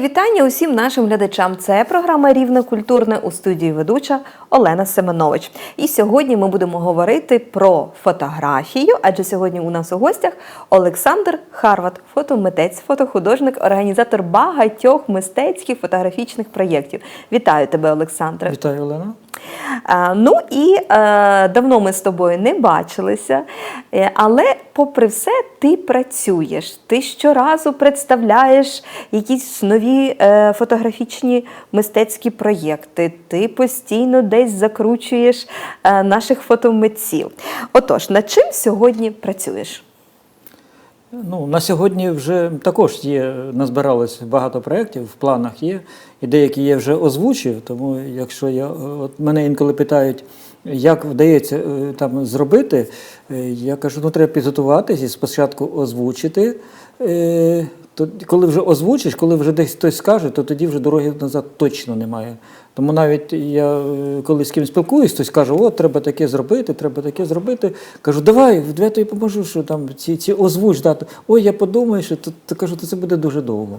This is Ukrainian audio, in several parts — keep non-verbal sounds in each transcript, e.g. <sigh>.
Вітання усім нашим глядачам. Це програма Рівне культурне у студії ведуча Олена Семенович. І сьогодні ми будемо говорити про фотографію, адже сьогодні у нас у гостях Олександр Харват, фотомитець, фотохудожник, організатор багатьох мистецьких фотографічних проєктів. Вітаю тебе, Олександре. Вітаю, Олена. А, ну і е, давно ми з тобою не бачилися, Е, але попри все, ти працюєш. Ти щоразу представляєш якісь нові е, фотографічні мистецькі проєкти. Ти постійно десь закручуєш е, наших фотомитців. Отож, над чим сьогодні працюєш? Ну, на сьогодні вже також є, назбиралось багато проєктів, в планах є, і деякі я вже озвучив. Тому якщо я от мене інколи питають, як вдається е, там зробити, е, я кажу, ну треба підготуватись і спочатку озвучити. Е, То коли вже озвучиш, коли вже десь хтось скаже, то тоді вже дороги назад точно немає. Тому навіть я е, коли з ким спілкуюсь, хтось каже, о, треба таке зробити, треба таке зробити. Кажу, давай, я тобі поможу, що там ці, ці озвуч дати. Ой, я подумаю, що то, то кажу, то це буде дуже довго.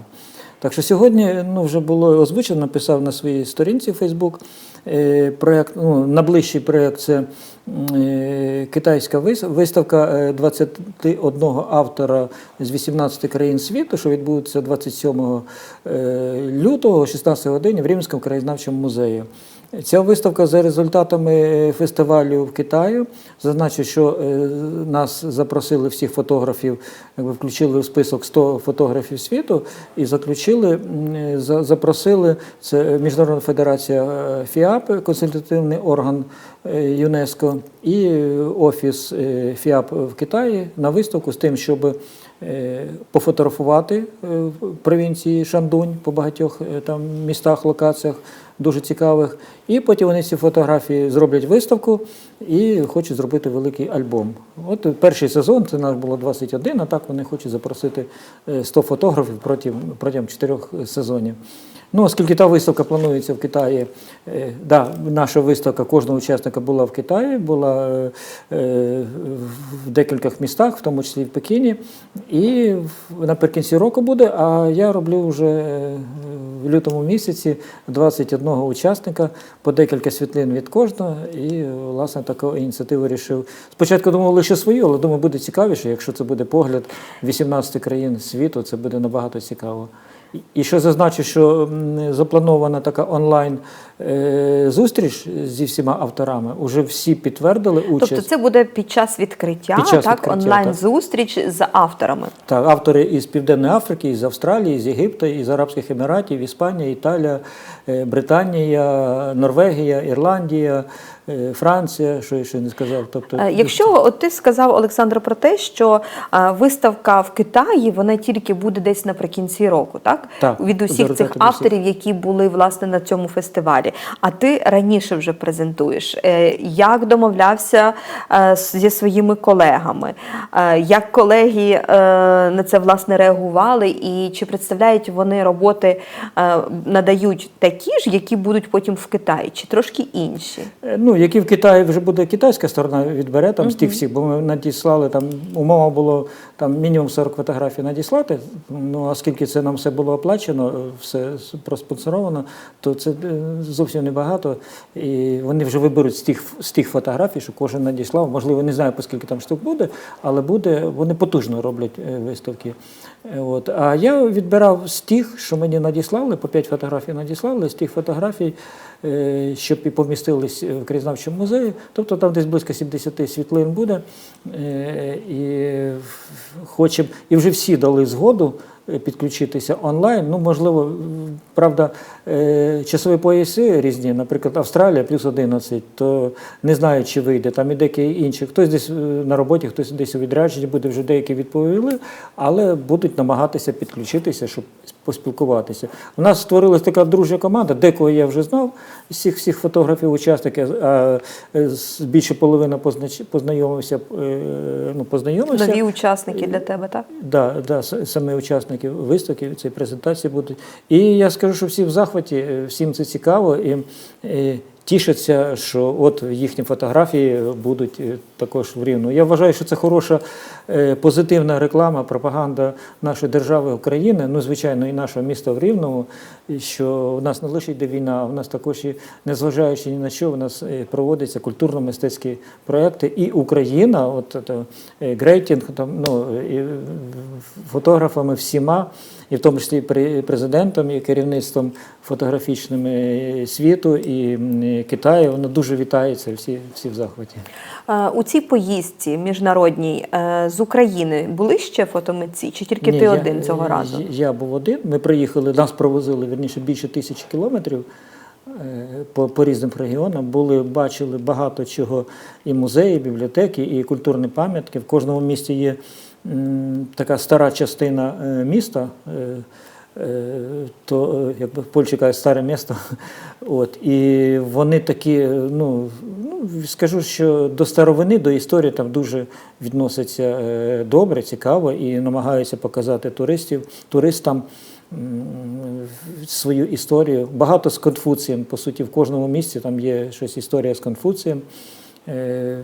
Так що сьогодні ну, вже було озвучено, написав на своїй сторінці Facebook. проєкт, ну, найближчий проєкт це е, китайська виставка е, 21 автора з 18 країн світу, що відбудеться 27 е, лютого о 16 годині в Рівненському краєзнавчому музеї. Ця виставка за результатами е, фестивалю в Китаї. Зазначу, що е, нас запросили всіх фотографів, якби включили в список 100 фотографів світу і заключили, е, запросили це Міжнародна федерація е, ФІАП, консультативний орган е, ЮНЕСКО, і е, офіс е, ФІАП в Китаї на виставку з тим, щоб е, пофотографувати е, в провінції Шандунь по багатьох е, там містах, локаціях дуже цікавих. І потім вони ці фотографії зроблять виставку і хочуть зробити великий альбом. От перший сезон це наш було 21, а так вони хочуть запросити е, 100 фотографів протягом, 4 сезонів. Ну, оскільки та виставка планується в Китаї, е, да, наша виставка кожного учасника була в Китаї, була е, в декількох містах, в тому числі в Пекіні. І наприкінці року буде, а я роблю вже е, в лютому місяці 21 учасника, по декілька світлин від кожного. І, власне, таку ініціативу вирішив. Спочатку думав лише свою, але думаю, буде цікавіше, якщо це буде погляд 18 країн світу, це буде набагато цікаво. І- ще зазначу, що запланована така онлайн е, зустріч зі всіма авторами. Уже всі підтвердили участь. Тобто це буде під час відкриття, Під час так, відкриття, онлайн-зустріч з авторами. Так, автори із Південної Африки, із Австралії, з Єгипту, із Арабських Еміратів, Іспанія, Італія, е, Британія, Норвегія, Ірландія, Франція, що я ще не сказав. Тобто, Е, Якщо от ти сказав Олександр про те, що е, виставка в Китаї вона тільки буде десь наприкінці року, так? Так, від усіх цих авторів, які були власне на цьому фестивалі. А ти раніше вже презентуєш. Е, Як домовлявся е, зі своїми колегами? Е, Як колеги е, на це власне реагували? І чи представляють вони роботи, е, надають такі ж, які будуть потім в Китаї, чи трошки інші? Е, Ну, які в Китаї вже буде китайська сторона відбере там з тих всіх, бо ми надіслали там умова було там мінімум 40 фотографій надіслати. Ну оскільки це нам все було оплачено, все проспонсоровано, то це е, зовсім небагато. І вони вже виберуть з тих з тих фотографій, що кожен надіслав. Можливо, не знаю, по скільки там штук буде, але буде, вони потужно роблять е, виставки. От. А я відбирав з тих, що мені надіслали, по 5 фотографій надіслали, з тих фотографій, е, щоб і помістились в краєзнавчому музеї. Тобто там десь близько 70 світлин буде. Е, І хочем, і вже всі дали згоду е, підключитися онлайн. Ну, можливо, правда, часові пояси різні, наприклад, Австралія плюс 11, то не знаю, чи вийде. Там і деякі інші. Хтось десь е, на роботі, хтось десь у відрядженні буде, вже деякі відповіли, але будуть намагатися підключитися, щоб поспілкуватися. У нас створилась така дружня команда, декого я вже знав, з всіх всіх фотографів, учасників, а е, більше половина познайомився, е, ну, познайомився. Нові учасники для тебе, так? Да, да, с- саме учасники виставки цієї презентації будуть. І я скажу, що всі в захваті, е, всім це цікаво. І, і тішаться, що от їхні фотографії будуть е, також в рівну. Я вважаю, що це хороша е, позитивна реклама, пропаганда нашої держави України, ну звичайно, і нашого міста в Рівному, що у нас не лише йде війна, у нас також і незважаючи ні на що, у нас е, проводяться культурно-мистецькі проекти, і Україна, от е, грейтінг, там ну і фотографами всіма, і в тому числі при- президентом і керівництвом фотографічним е, світу і Китаю, воно дуже вітається, всі, всі в захваті. У цій поїздці міжнародній з України були ще фотомитці, чи тільки Ні, ти я- один цього разу? Я, я був один. Ми приїхали, нас провозили верніше більше тисячі кілометрів е, по, по різним регіонам. Були, бачили багато чого і музеї, і бібліотеки, і культурні пам'ятки. В кожному місті є м, така стара частина е, міста. е, То якби Польщі кажуть, старе місто. <laughs> От, і вони такі, ну, ну скажу, що до старовини, до історії там дуже відносяться добре, цікаво і намагаються показати туристів, туристам свою історію. Багато з Конфуцієм, по суті, в кожному місці там є щось історія з Конфуцієм. Е,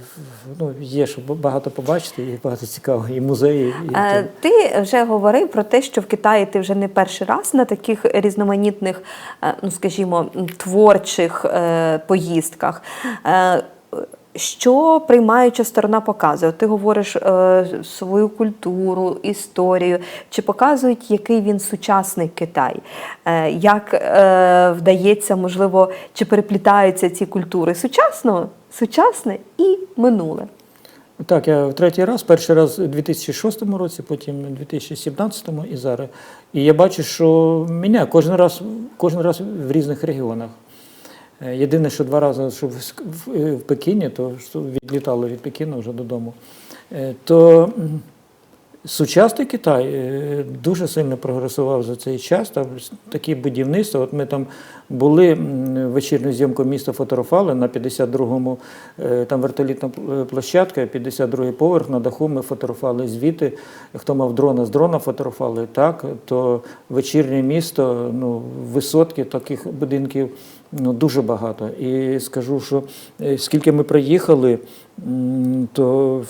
Ну, є що багато побачити, і багато цікавого, і музеї. І, Е, Ти вже говорив про те, що в Китаї ти вже не перший раз на таких різноманітних, е, ну скажімо, творчих поїздках. Що приймаюча сторона показує? Ти говориш е, свою культуру, історію, чи показують, який він сучасний Китай? Е, як е, вдається, можливо, чи переплітаються ці культури сучасно, сучасне і минуле? Так, я в третій раз, перший раз у 2006 році, потім у 2017 і зараз. І я бачу, що мене кожен раз, кожен раз в різних регіонах. Е, Єдине, що два рази, що в, е, Пекіні, то що відлітали від Пекіна вже додому, е, то сучасний Китай дуже сильно прогресував за цей час. Там такі будівництва. От ми там були вечірню зйомку міста фотографували на 52-му, е, там вертолітна площадка, 52-й поверх на даху ми фотографували звіти. Хто мав дрона з дрона фотографували, так, то вечірнє місто, ну, висотки таких будинків ну, дуже багато. І скажу, що е, скільки ми приїхали, то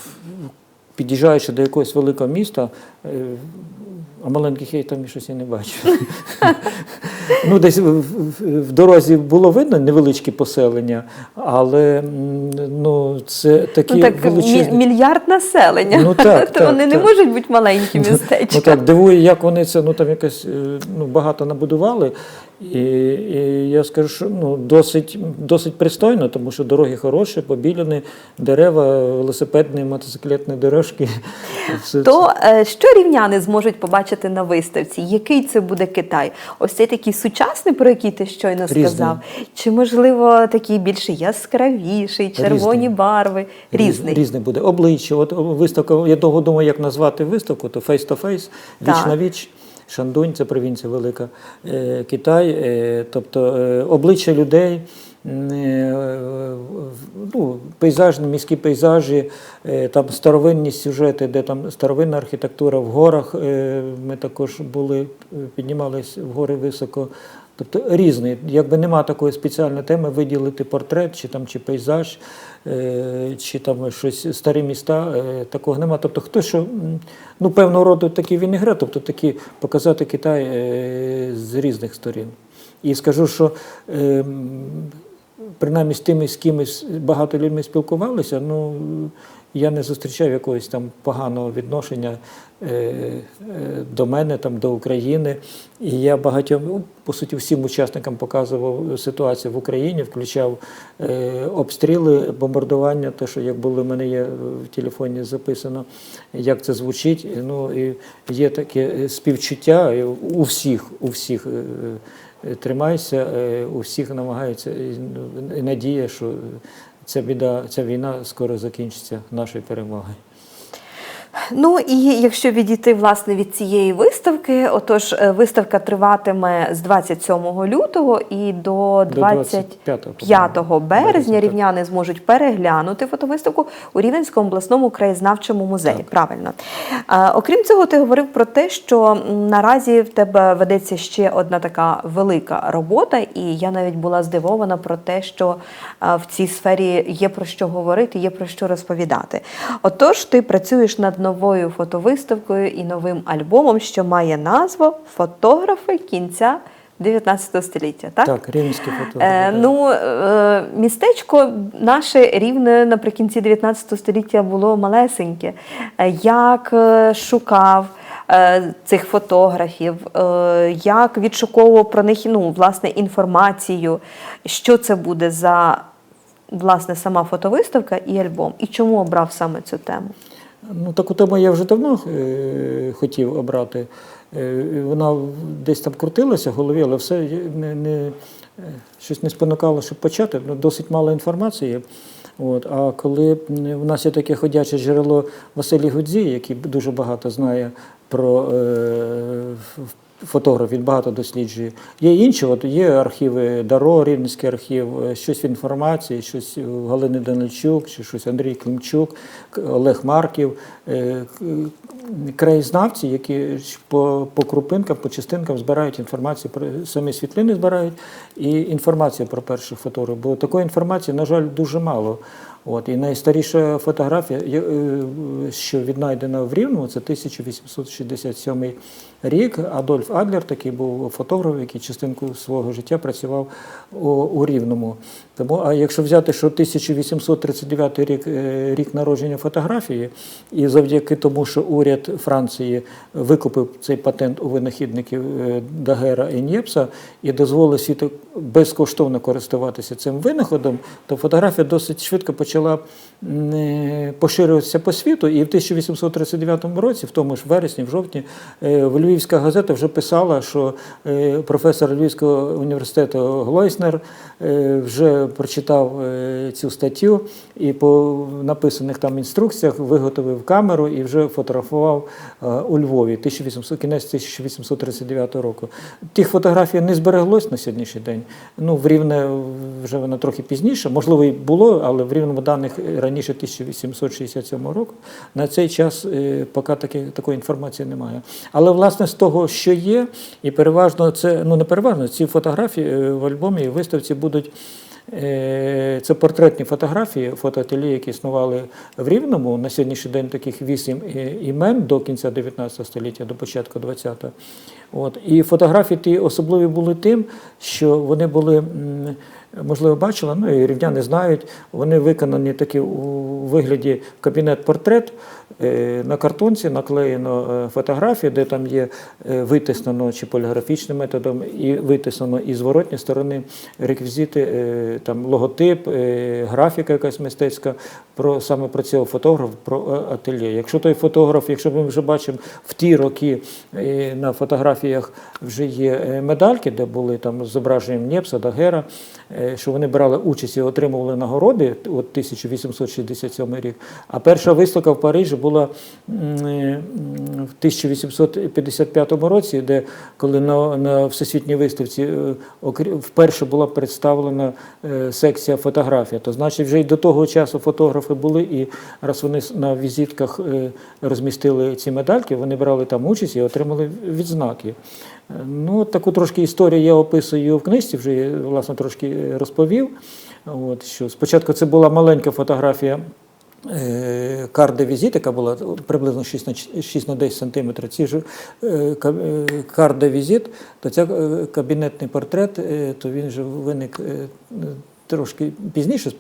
під'їжджаючи до якогось великого міста, е, а маленьких я там щось і не бачу. <laughs> ну, десь в, дорозі було видно невеличкі поселення, але ну, це такі Ну так величезні. мі- мільярд населення. Ну, так, <laughs> То так, вони не так. можуть бути маленькі Ну містечка. так, дивує, як вони це ну там якось е, ну, багато набудували. І, і я скажу, що ну, досить, досить пристойно, тому що дороги хороші, побіляні, дерева, велосипедні, мотоциклетні дорожки. <laughs> Все. То е, що рівняни зможуть побачити на виставці? Який це буде Китай? Ось цей такий сучасний, про який ти щойно Різний. сказав, чи можливо такий більш яскравіший, червоні Різний. барви, різний. Різне буде. Обличчя. От виставка, я довго думаю, як назвати виставку, то to face, віч на віч. Шандунь, це провінція велика, е, Китай, е, тобто е, обличчя людей, ну, пейзажні, міські пейзажі, там старовинні сюжети, де там старовинна архітектура в горах. Ми також були, піднімались в гори високо. Тобто різний, якби нема такої спеціальної теми виділити портрет, чи там чи пейзаж, е, чи там щось старі міста, е, такого нема. Тобто хто що, ну певного роду такі вінігре, тобто такі показати Китай е, з різних сторін. І скажу, що принаймні з тими, з кимось багато людьми спілкувалися, ну я не зустрічав якогось там поганого відношення е, е, до мене, там, до України. І я багатьом, ну, по суті, всім учасникам показував ситуацію в Україні, включав е, обстріли, бомбардування, те, що як були в мене є в телефоні записано, як це звучить. Ну, і є таке співчуття у всіх, у всіх. Тримайся, е, у всіх намагаються ну, і надія, що ця біда, ця війна скоро закінчиться нашою перемогою. Ну і якщо відійти власне від цієї виставки, отож, е, виставка триватиме з 27 лютого і до До 25 25 березня. Рівняни зможуть переглянути фотовиставку у Рівненському обласному краєзнавчому музеї. Правильно. Е, окрім цього, ти говорив про те, що наразі в тебе ведеться ще одна така велика робота, і я навіть була здивована про те, що в цій сфері є про що говорити, є про що розповідати. Отож, ти працюєш над новою фотовиставкою і новим альбомом, що має назву Фотографи кінця 19 століття. Так, Так, рівненські фото. Е, ну, е, містечко наше рівне наприкінці 19 століття було малесеньке. Е, Як е, шукав е, цих фотографів, е, як відшуковував про них ну, власне, інформацію, що це буде за власне сама фотовиставка і альбом, і чому обрав саме цю тему? Ну, таку тему я вже давно е, хотів обрати. Е, вона десь там крутилася в голові, але все не, не, е, щось не спонукало, щоб почати. Ну, досить мало інформації. От. А коли в нас є таке ходяче джерело Василій Гудзі, який дуже багато знає про е, фотограф, він багато досліджує. Є інші, от є архіви Даро, Рівненський архів, е, щось в інформації, щось Галини Данильчук, чи щось Андрій Климчук, Олег Марків, е, краєзнавці, які по, по крупинкам, по частинкам збирають інформацію про самі світлини збирають і інформацію про перших фотографів. Бо такої інформації, на жаль, дуже мало. От, і найстаріша фотографія, е, що віднайдена в Рівному, це 1867 рік. Адольф Адлер такий був фотограф, який частинку свого життя працював у, у Рівному. Тому, а якщо взяти, що 1839 рік е, рік народження фотографії, і завдяки тому, що уряд Франції викупив цей патент у винахідників е, Дагера і Нєпса і дозволив світу безкоштовно користуватися цим винаходом, то фотографія досить швидко почала е, поширюватися по світу. І в 1839 році, в тому ж вересні, в жовтні, в Львівська газета вже писала, що професор Львівського університету Глойснер вже прочитав е, цю статтю і по написаних там інструкціях виготовив камеру і вже фотографував е, у Львові 1800, кінець 1839 року. Тих фотографій не збереглось на сьогоднішній день. Ну, в Рівне вже воно трохи пізніше, можливо, і було, але в рівному даних раніше 1867 року. На цей час е, поки таки, такої інформації немає. Але власне з того, що є, і переважно це, ну не переважно, ці фотографії е, в альбомі і виставці будуть. Е, Це портретні фотографії, фотоателі, які існували в Рівному. На сьогоднішній день таких вісім е, імен до кінця 19 століття, до початку 20-го. От. І фотографії ті особливі були тим, що вони були, можливо, бачили, ну і рівняни знають, вони виконані такі у вигляді кабінет-портрет. Е, На картонці наклеєно е, фотографії, де там є е, витиснено чи поліграфічним методом, і витиснено із зворотньої сторони реквізити, там логотип, графіка якась мистецька про саме про цього фотографа, про ательє. Якщо той фотограф, якщо ми вже бачимо в ті роки на фотографіях вже є медальки, де були там з зображенням Нєпса, Дагера, що вони брали участь і отримували нагороди, от 1867 рік. А перша виставка в Парижі була е, в 1855 році, де коли на, на всесвітній виставці е, вперше була представлена е, секція фотографія. То значить, вже й до того часу фотографи були, і раз вони на візитках е, розмістили ці медальки, вони брали там участь і отримали відзнаки. Ну, таку трошки історію я описую в книжці, вже власне трошки розповів. От, що спочатку це була маленька фотографія е, карди візит, яка була приблизно 6 на, 6 на 10 сантиметрів. Ці ж е, е, карда візит, то це кабінетний портрет, то він же виник трошки пізніше,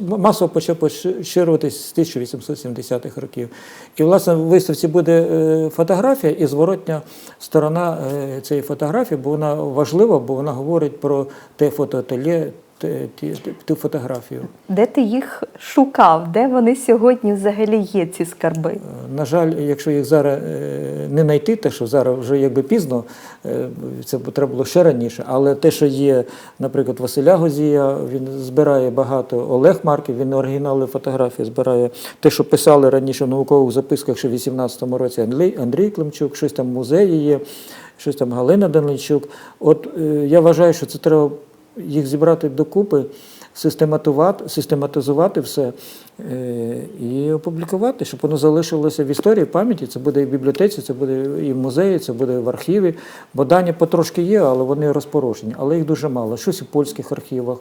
масово почав поширюватись з 1870-х років. І, власне, в виставці буде е, фотографія і зворотня сторона е, цієї фотографії, бо вона важлива, бо вона говорить про те фотоательє, ту фотографію. Де ти їх шукав? Де вони сьогодні взагалі є, ці скарби? Е, На жаль, якщо їх зараз е, не знайти, те, що зараз вже якби пізно, е, це треба було ще раніше. Але те, що є, наприклад, Василя Гозія, він збирає багато Олег Марків, він оригінали фотографії збирає. Те, що писали раніше в наукових записках, що в 18-му році Андрій, Андрій Климчук, щось там в музеї є, щось там Галина Данильчук. От е, я вважаю, що це треба їх зібрати докупи, систематувати, систематизувати все е, і опублікувати, щоб воно залишилося в історії, пам'яті. Це буде і в бібліотеці, це буде і в музеї, це буде в архіві. Бо дані потрошки є, але вони розпорошені. Але їх дуже мало. Щось у польських архівах.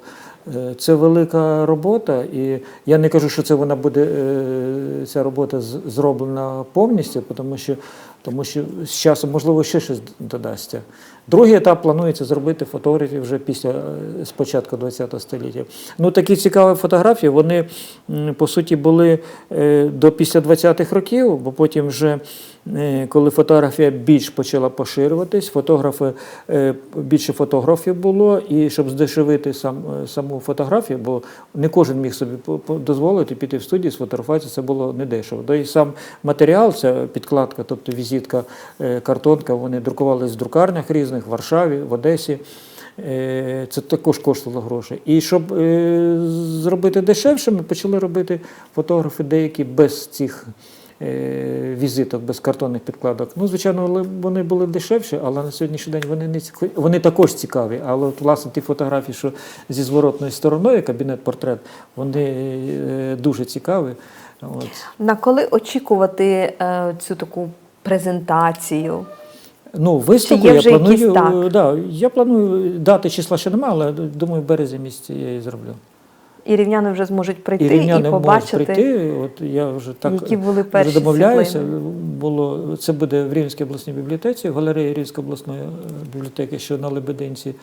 Е, Це велика робота, і я не кажу, що це вона буде е, ця робота зроблена повністю, тому що, тому що з часом можливо ще щось додасться. Другий етап планується зробити фотографії вже після е, з початку ХХ століття. Ну такі цікаві фотографії, вони по суті були е, до після 20-х років, бо потім вже. е, Коли фотографія більш почала поширюватись, фотографи е, більше фотографів було, і щоб здешевити сам е, саму фотографію, бо не кожен міг собі дозволити піти в студію, сфотографуватися, це було недешево. Да і сам матеріал, ця підкладка, тобто візитка, е, картонка, вони друкувалися в друкарнях різних в Варшаві, в Одесі. Е, Це також коштувало грошей. І щоб е, зробити дешевше, ми почали робити фотографи деякі без цих е, візиток, без картонних підкладок. Ну, звичайно, вони були дешевші, але на сьогоднішній день вони не цікаві. Вони також цікаві. Але от, власне ті фотографії, що зі зворотною стороною, кабінет-портрет, вони дуже цікаві. От. На коли очікувати цю таку презентацію? Ну, виставку є я планую. якісь так? Да, я планую дати числа ще немає, але думаю, в березні місяці я її зроблю. І рівняни вже зможуть прийти і і, рівняни можуть побачити. прийти. От я вже так які були вже домовляюся. Було це буде в Рівненській обласній бібліотеці, в галереї Рівненської обласної е, бібліотеки, що на Лебединці.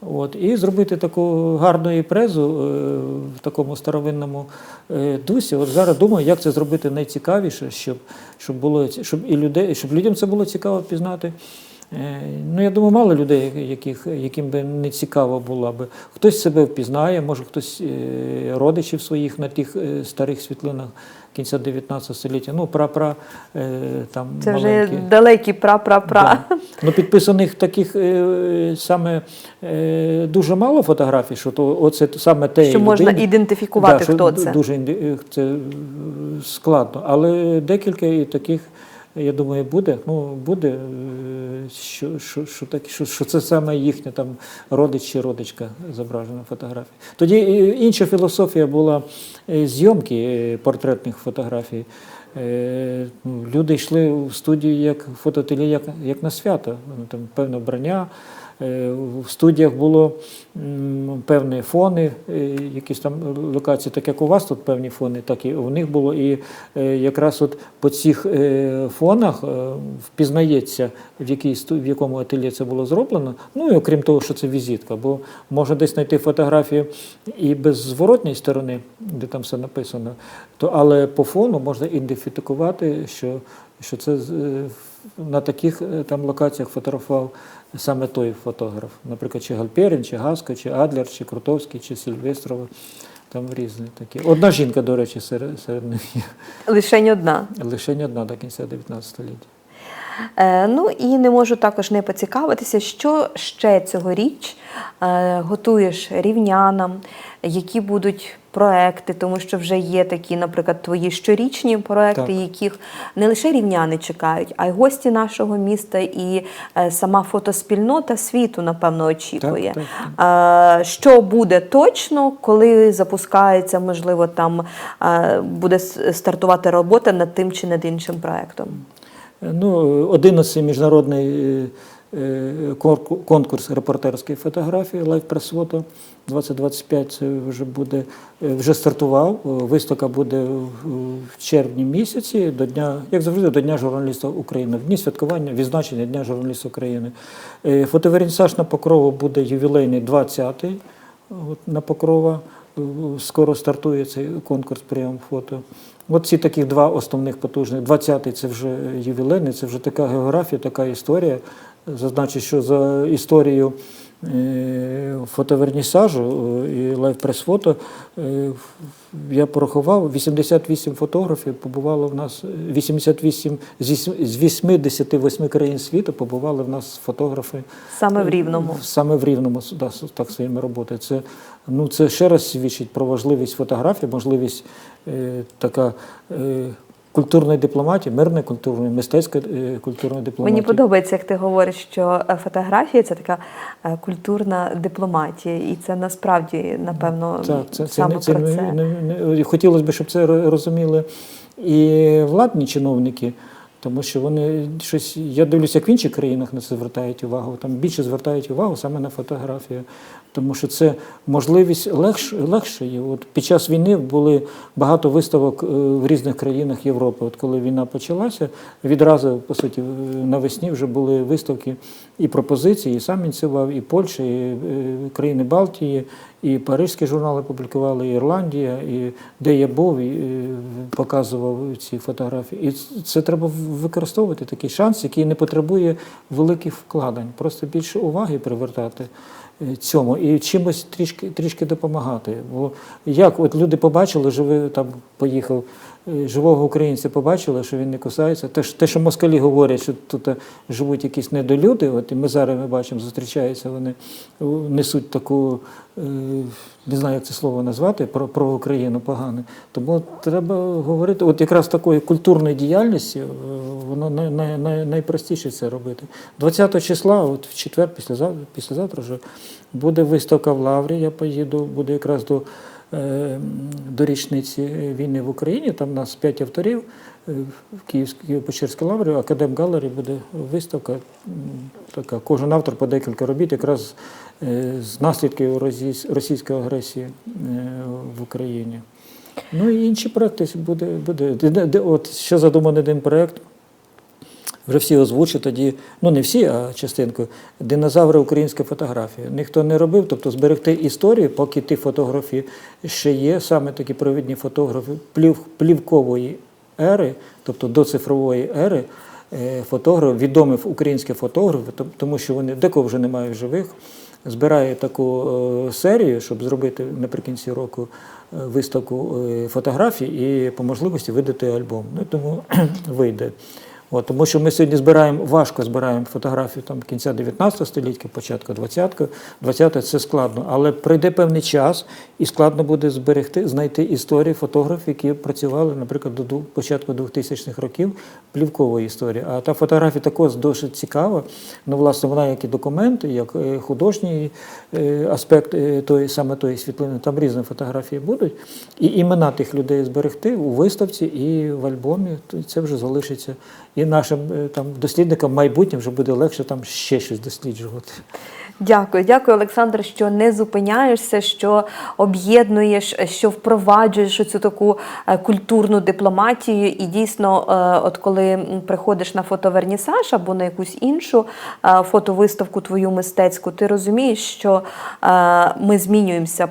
От, і зробити таку гарну імпрезу е, в такому старовинному е, дусі. От зараз думаю, як це зробити найцікавіше, щоб, щоб було щоб і людей, щоб людям це було цікаво пізнати. Е, Ну, я думаю, мало людей, яких, яким би не цікаво було би. Хтось себе впізнає, може хтось родичів своїх на тих старих світлинах кінця 19 століття. Ну, пра-пра е, там Це вже маленькі. далекі пра-пра-пра. Да. Ну, підписаних таких е, саме е, дуже мало фотографій, що то оце саме те Що можна людини. ідентифікувати, да, хто що це. Дуже це складно. Але декілька і таких, я думаю, буде. Ну, буде, е, що, що, що, так, що, що це саме їхня там родич чи родичка зображена в фотографії. Тоді е, інша філософія була е, зйомки портретних фотографій. Ну, Люди йшли в студію як фототелі, як, як на свято. Ну, Там певне вбрання. Е, В студіях було певні фони, е, якісь там локації, так як у вас тут певні фони, так і у них було. І е, якраз от по цих фонах впізнається, в, якій, в якому ательє це було зроблено. Ну і окрім того, що це візитка, бо можна десь знайти фотографії і без зворотньої сторони, де там все написано, то, але по фону можна ідентифікувати, що, що це е, на таких е, там локаціях фотографував саме той фотограф. Наприклад, чи Гальперін, чи Гаска, чи Адлер, чи Крутовський, чи Сильвестрова. Там різні такі. Одна жінка, до речі, серед, серед них є. Лишень одна. Лише не одна до кінця 19 століття. Е, ну і не можу також не поцікавитися, що ще цьогоріч е, готуєш рівнянам, які будуть проекти, тому що вже є такі, наприклад, твої щорічні проекти, Так. яких не лише рівняни чекають, а й гості нашого міста, і е, сама фотоспільнота світу, напевно, очікує. Так, так, Е, Що буде точно, коли запускається, можливо, там е, буде стартувати робота над тим чи над іншим проектом? Ну, 11 міжнародний конкурс репортерської фотографії Live Press Photo 2025 це вже буде е, вже стартував. Е, Виставка буде в червні місяці до дня, як завжди, до Дня журналіста України, в дні святкування, відзначення Дня журналіста України. Е, Фотовернісаж на Покрову буде ювілейний 20-й на Покрова. Е, Скоро стартує цей конкурс прийом фото. От ці таких два основних потужних. 20-й це вже ювілейний, це вже така географія, така історія. Зазначу, що за історією е, фотовернісажу е, і лайв-прес-фото. е, Я порахував, 88 фотографів побувало в нас, 88 з вісім- з 88 країн світу побували в нас фотографи Саме в Рівному. Саме в Рівному да, так своїми роботи. Це, ну, це ще раз свідчить про важливість фотографії, можливість е, така е, культурної дипломатії, мирної культурної, мистецької е, культурної дипломатії. Мені подобається, як ти говориш, що е, фотографія це така е, культурна дипломатія, і це насправді, напевно, Так, це, це, саме це, про не, це. не, не, хотілося б, щоб це розуміли і владні чиновники, тому що вони щось. Я дивлюся, як в інших країнах на це звертають увагу. Там більше звертають увагу саме на фотографію, тому що це можливість легш, легше є. От під час війни були багато виставок е, в різних країнах Європи. От коли війна почалася, відразу по суті навесні вже були виставки і пропозиції, і сам ініціював, і Польща, і е, країни Балтії, і парижські журнали публікували, і Ірландія, і де я був, і е, показував ці фотографії. І це треба використовувати такий шанс, який не потребує великих вкладень, просто більше уваги привертати е, цьому і чимось трішки, трішки допомагати. Бо як от люди побачили, живи там поїхав. е, Живого українця побачили, що він не кусається. Те, те, що москалі говорять, що тут е, живуть якісь недолюди, от і ми зараз ми бачимо, зустрічаються, вони е, несуть таку, е, не знаю, як це слово назвати, про, про Україну погане. Тому треба говорити, от якраз такої культурної діяльності, е, воно най, най, най, найпростіше це робити. 20 числа, от в четвер, післязавтра, післязавтра вже буде виставка в Лаврі, я поїду, буде якраз до е, до річниці війни в Україні. Там у нас п'ять авторів е, в Київській Києво-Печерській лаврі, Академ Галері буде виставка. Така. Кожен автор по декілька робіт, якраз е, з наслідків російської агресії е, в Україні. Ну і інші проекти буде. буде. Де- де- де- От ще задуманий один проект. Вже всі озвучили тоді, ну не всі, а частинку, динозаври українська фотографія. Ніхто не робив, тобто зберегти історію, поки ті фотографії ще є, саме такі провідні фотографи плів, плівкової ери, тобто до цифрової ери, е, фотографи, відомі українські фотографи, тому що вони декого вже немає в живих, збирає таку е, серію, щоб зробити наприкінці року е, виставку фотографій і по можливості видати альбом. Ну, тому <clears throat> вийде. От, тому що ми сьогодні збираємо, важко збираємо фотографію там, кінця 19 століття, початку 20-го. 20 це складно, але прийде певний час і складно буде зберегти, знайти історії фотографів, які працювали, наприклад, до початку 2000-х років, плівкової історії. А та фотографія також досить цікава. Ну, власне, вона як і документ, як е, художній е, аспект е, тої, саме тої світлини, там різні фотографії будуть. І імена тих людей зберегти у виставці і в альбомі. Це вже залишиться. І нашим е, там дослідникам майбутнім вже буде легше там ще щось досліджувати. Дякую, дякую, Олександр, що не зупиняєшся, що об'єднуєш, що впроваджуєш цю таку е, культурну дипломатію. І дійсно, е, от коли приходиш на фотовернісаж або на якусь іншу е, фотовиставку твою мистецьку, ти розумієш, що е, ми змінюємося.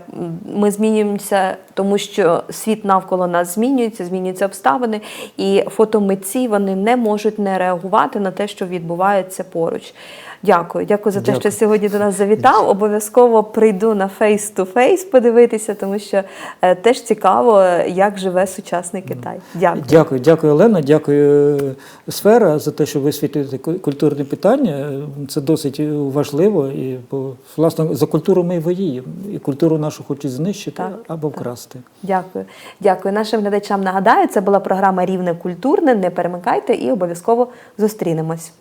Ми змінюємося, тому що світ навколо нас змінюється, змінюються обставини, і фотомитці вони не можуть не реагувати на те, що відбувається поруч. Дякую, дякую за те, Дякую. що сьогодні до нас завітав. Обов'язково прийду на face-to-face подивитися, тому що е, теж цікаво, е, як живе сучасний Китай. Дякую. Дякую, дякую, Олена. Дякую, е, сфера, за те, що ви світлюєте ку- культурні питання. Е, Це досить важливо. І бо власне за культуру ми воюємо. І культуру нашу хочуть знищити Так, або так. вкрасти. Дякую. Дякую. Нашим глядачам нагадаю, це була програма Рівне культурне. Не перемикайте і обов'язково зустрінемось.